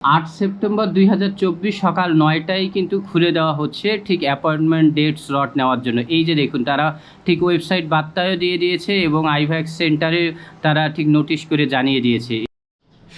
আট সেপ্টেম্বর দুই হাজার চব্বিশ সকাল নয়টায় কিন্তু খুলে দেওয়া হচ্ছে ঠিক অ্যাপয়েন্টমেন্ট ডেট স্লট নেওয়ার জন্য। এই যে দেখুন, তারা ঠিক ওয়েবসাইট বার্তায়ও দিয়ে দিয়েছে এবং আইভ্যাক্স সেন্টারে তারা ঠিক নোটিশ করে জানিয়ে দিয়েছে।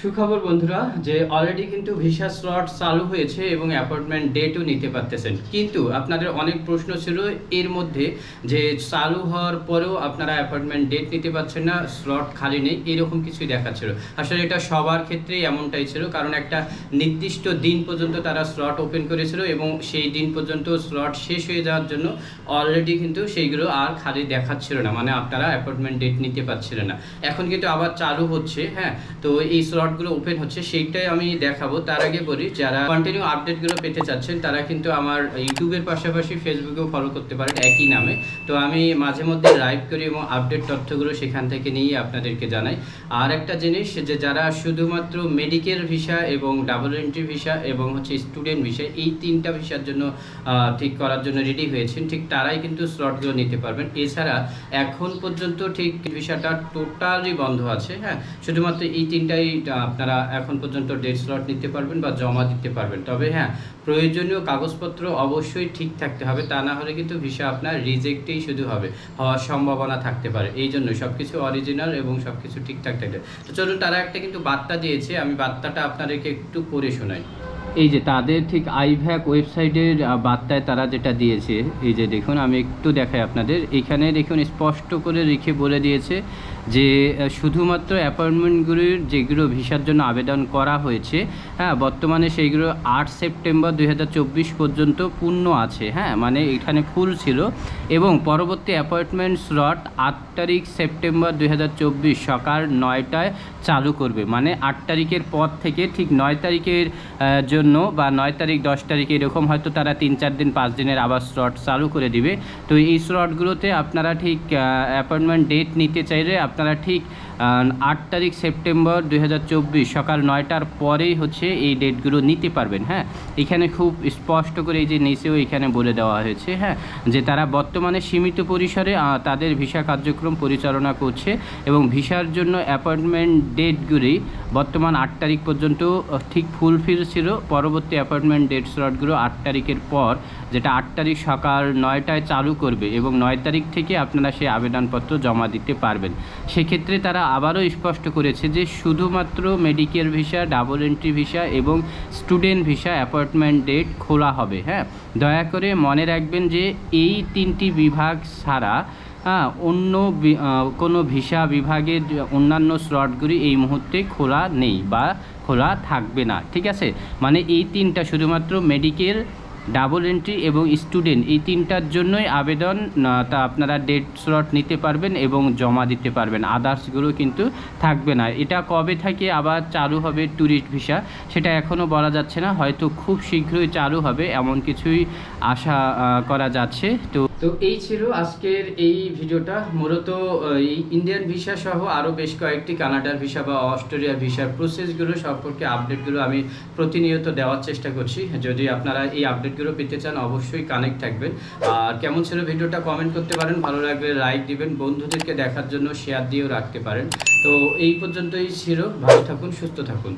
সুখবর বন্ধুরা যে অলরেডি কিন্তু ভিসা স্লট চালু হয়েছে এবং অ্যাপয়েন্টমেন্ট ডেটও নিতে পারতেছেন। কিন্তু আপনাদের অনেক প্রশ্ন ছিল এর মধ্যে যে চালু হওয়ার পরেও আপনারা অ্যাপয়েন্টমেন্ট ডেট নিতে পারছেন না স্লট খালি নেই, এরকম কিছুই দেখাচ্ছিল। আসলে এটা সবার ক্ষেত্রেই এমনটাই ছিল, কারণ একটা নির্দিষ্ট দিন পর্যন্ত তারা স্লট ওপেন করেছিল এবং সেই দিন পর্যন্ত স্লট শেষ হয়ে যাওয়ার জন্য অলরেডি কিন্তু সেইগুলো আর খালি দেখাচ্ছিল না মানে আপনারা অ্যাপয়েন্টমেন্ট ডেট নিতে পারছিলেন না। এখন কিন্তু আবার চালু হচ্ছে হ্যাঁ? তো এই স্লটগুলো ওপেন হচ্ছে, সেইটাই আমি দেখাবো। তার আগে বলি, যারা কন্টিনিউ আপডেটগুলো পেতে চাচ্ছেন, তারা কিন্তু আমার ইউটিউবের পাশাপাশি ফেসবুকেও ফলো করতে পারেন, একই নামে। তো আমি মাঝে মধ্যে লাইভ করি এবং আপডেট তথ্যগুলো সেখান থেকে নিয়ে আপনাদেরকে জানাই। আর একটা জিনিস, যে যারা শুধুমাত্র মেডিকেল ভিসা এবং ডাবল এন্ট্রি ভিসা এবং হচ্ছে স্টুডেন্ট ভিসা এই তিনটা ভিসার জন্য ঠিক করার জন্য রেডি হয়েছেন, ঠিক তারাই কিন্তু স্লটগুলো নিতে পারবেন। এছাড়া এখন পর্যন্ত ঠিক ভিসাটা টোটালি বন্ধ আছে হ্যাঁ? শুধুমাত্র এই তিনটাই আপনারা এখন পর্যন্ত ডেট স্লট নিতে পারবেন বা জমা দিতে পারবেন। তবে হ্যাঁ প্রয়োজনীয় কাগজপত্র অবশ্যই ঠিক থাকতে হবে, তা না হলে কিন্তু ভিসা আপনার রিজেক্টেই শুধু হবে, হওয়ার সম্ভাবনা থাকতে পারে। এই জন্য সব কিছু অরিজিনাল এবং সব কিছু ঠিকঠাক থাকবে তো চলুন, তারা একটা কিন্তু বার্তা দিয়েছে, আমি বার্তাটা আপনাদেরকে একটু পড়ে শোনাই। এই যে তাদের ঠিক আইভ্যাক ওয়েবসাইটের বার্তায় তারা যেটা দিয়েছে এই যে দেখুন আমি একটু দেখাই আপনাদের। এখানে দেখুন স্পষ্ট করে রেখে বলে দিয়েছে যে শুধুমাত্র অ্যাপয়েন্টমেন্টগুলির যেগুলো ভিসার জন্য আবেদন করা হয়েছে হ্যাঁ বর্তমানে সেইগুলো আট সেপ্টেম্বর দুই হাজার চব্বিশ পর্যন্ত পূর্ণ আছে হ্যাঁ মানে এখানে ফুল ছিল। এবং পরবর্তী অ্যাপয়েন্টমেন্ট স্লট আট তারিখ সেপ্টেম্বর দু হাজার চব্বিশ সকাল নয়টায় চালু করবে। মানে আট তারিখের পর থেকে ঠিক নয় তারিখের আহ, জন্য বা নয় তারিখ, দশ তারিখ এরকম হয়তো তারা তিন চার দিন, পাঁচ দিনের আবার স্লট চালু করে দিবে। তো এই স্লটগুলোতে আপনারা ঠিক অ্যাপয়েন্টমেন্ট ডেট নিতে চাইলে আপনারা ঠিক আট তারিখ সেপ্টেম্বর দু হাজার চব্বিশ, সকাল নয়টার পরেই হচ্ছে এই ডেটগুলো নিতে পারবেন হ্যাঁ? এখানে খুব স্পষ্ট করে এই যে নিচেও এখানে বলে দেওয়া হয়েছে হ্যাঁ? যে তারা বর্তমানে সীমিত পরিসরে তাদের ভিসা কার্যক্রম পরিচালনা করছে এবং ভিসার জন্য অ্যাপয়েন্টমেন্ট ডেটগুলি বর্তমান আট তারিখ পর্যন্ত ঠিক ফুলফিল ছিল। পরবর্তী অ্যাপয়েন্টমেন্ট ডেট স্লটগুলো আট তারিখের পর, যেটা আট তারিখ সকাল নয়টায় চালু করবে এবং নয় তারিখ থেকে আপনারা সেই আবেদনপত্র জমা দিতে পারবেন। সেক্ষেত্রে তারা আবারও স্পষ্ট করেছে যে শুধুমাত্র medical visa double entry visa এবং স্টুডেন্ট ভিসা অ্যাপয়েন্টমেন্ট ডেট খোলা হবে হ্যাঁ? দয়া করে মনে রাখবেন যে এই তিনটি বিভাগ ছাড়া হ্যাঁ অন্য কোনো ভিসা বিভাগের অন্যান্য স্লটগুলি এই মুহূর্তে খোলা নেই বা খোলা থাকবে না, ঠিক আছে? মানে এই তিনটা শুধুমাত্র মেডিকেল ডাবল এন্ট্রি এবং স্টুডেন্ট, এই তিনটার জন্যই আবেদন তা আপনারা ডেট স্লট নিতে পারবেন এবং জমা দিতে পারবেন। আদার্সগুলো কিন্তু থাকবে না। এটা কবে থেকে আবার চালু হবে ট্যুরিস্ট ভিসা সেটা এখনও বলা যাচ্ছে না। হয়তো খুব শীঘ্রই চালু হবে, এমন কিছুই আশা করা যাচ্ছে। তো তো এই ছিল আজকের এই ভিডিওটা। মূলত এই ইন্ডিয়ান ভিসা সহ আরও বেশ কয়েকটি কানাডার ভিসা বা অস্ট্রেলিয়ার ভিসার প্রসেসগুলো সম্পর্কে আপডেটগুলো আমি প্রতিনিয়ত দেওয়ার চেষ্টা করছি। যদি আপনারা এই আপডেটগুলো পেতে চান অবশ্যই কানেক্ট থাকবেন। আর কেমন ছিল ভিডিওটা কমেন্ট করতে পারেন, ভালো লাগলে লাইক দিবেন, বন্ধুদেরকে দেখার জন্য শেয়ার দিয়েও রাখতে পারেন। তো এই পর্যন্তই ছিল, ভালো থাকুন, সুস্থ থাকুন।